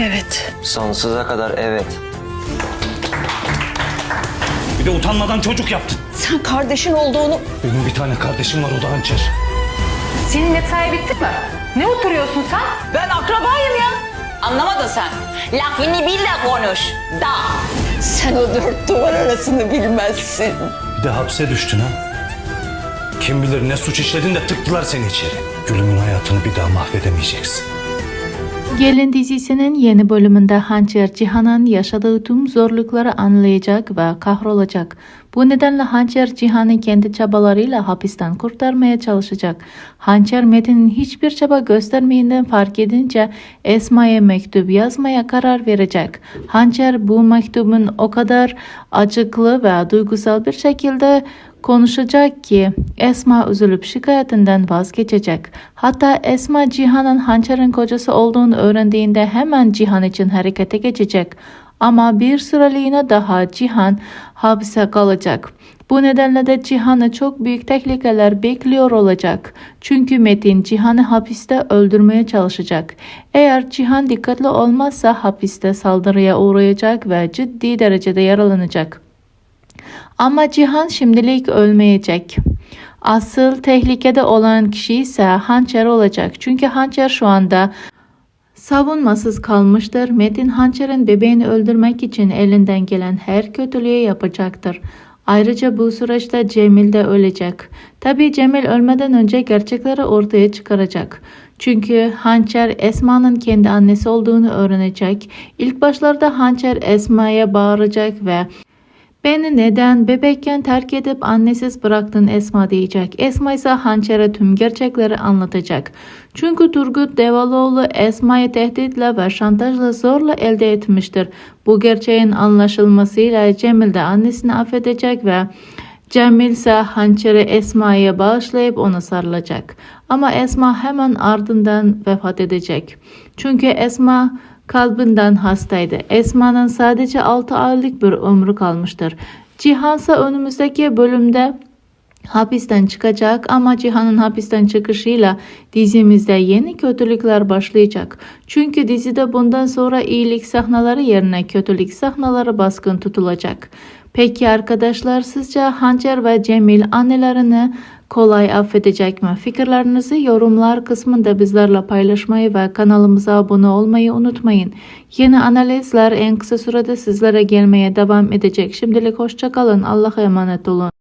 Evet. Sonsuza kadar evet. Bir de utanmadan çocuk yaptın. Sen kardeşin olduğunu... Benim bir tane kardeşim var o da hançer. Senin mesai bitti mi? Ne oturuyorsun sen? Ben akrabayım ya. Anlamadın sen. Lafını bil de konuş. Da. Sen o dört duvar arasını bilmezsin. Bir de hapse düştün ha. Kim bilir ne suç işledin de tıktılar seni içeri. Gülümün hayatını bir daha mahvedemeyeceksin. Gelin dizisinin yeni bölümünde Hançer Cihan'ın yaşadığı tüm zorlukları anlayacak ve kahrolacak. Bu nedenle Hançer Cihan'ı kendi çabalarıyla hapisten kurtarmaya çalışacak. Hançer Metin'in hiçbir çaba göstermeyinden fark edince Esma'ya mektup yazmaya karar verecek. Hançer bu mektubun o kadar acıklı ve duygusal bir şekilde konuşacak ki Esma üzülüp şikayetinden vazgeçecek. Hatta Esma Cihan'ın Hançer'in kocası olduğunu öğrendiğinde hemen Cihan için harekete geçecek. Ama bir süreliğine daha Cihan hapse kalacak. Bu nedenle de Cihan'ı çok büyük tehlikeler bekliyor olacak. Çünkü Metin Cihan'ı hapiste öldürmeye çalışacak. Eğer Cihan dikkatli olmazsa hapiste saldırıya uğrayacak ve ciddi derecede yaralanacak. Ama Cihan şimdilik ölmeyecek. Asıl tehlikede olan kişi ise Hançer olacak. Çünkü Hançer şu anda savunmasız kalmıştır. Metin Hançer'in bebeğini öldürmek için elinden gelen her kötülüğü yapacaktır. Ayrıca bu süreçte Cemil de ölecek. Tabi Cemil ölmeden önce gerçekleri ortaya çıkaracak. Çünkü Hançer Esma'nın kendi annesi olduğunu öğrenecek. İlk başlarda Hançer Esma'ya bağıracak ve Beni neden bebekken terk edip annesiz bıraktın Esma diyecek. Esma ise Hançer'e tüm gerçekleri anlatacak. Çünkü Turgut Devaloğlu Esma'yı tehditle ve şantajla zorla elde etmiştir. Bu gerçeğin anlaşılmasıyla Cemil de annesini affedecek ve Cemil ise hançeri Esma'ya bağışlayıp ona sarılacak. Ama Esma hemen ardından vefat edecek. Çünkü Esma kalbinden hastaydı. Esma'nın sadece 6 aylık bir ömrü kalmıştır. Cihan ise önümüzdeki bölümde hapisten çıkacak ama Cihan'ın hapisten çıkışıyla dizimizde yeni kötülükler başlayacak. Çünkü dizide bundan sonra iyilik sahneleri yerine kötülük sahneleri baskın tutulacak. Peki arkadaşlar sizce Hancer ve Cemil annelerini kolay affedecek mi? Fikirlerinizi yorumlar kısmında bizlerle paylaşmayı ve kanalımıza abone olmayı unutmayın. Yeni analizler en kısa sürede sizlere gelmeye devam edecek. Şimdilik hoşçakalın. Allah'a emanet olun.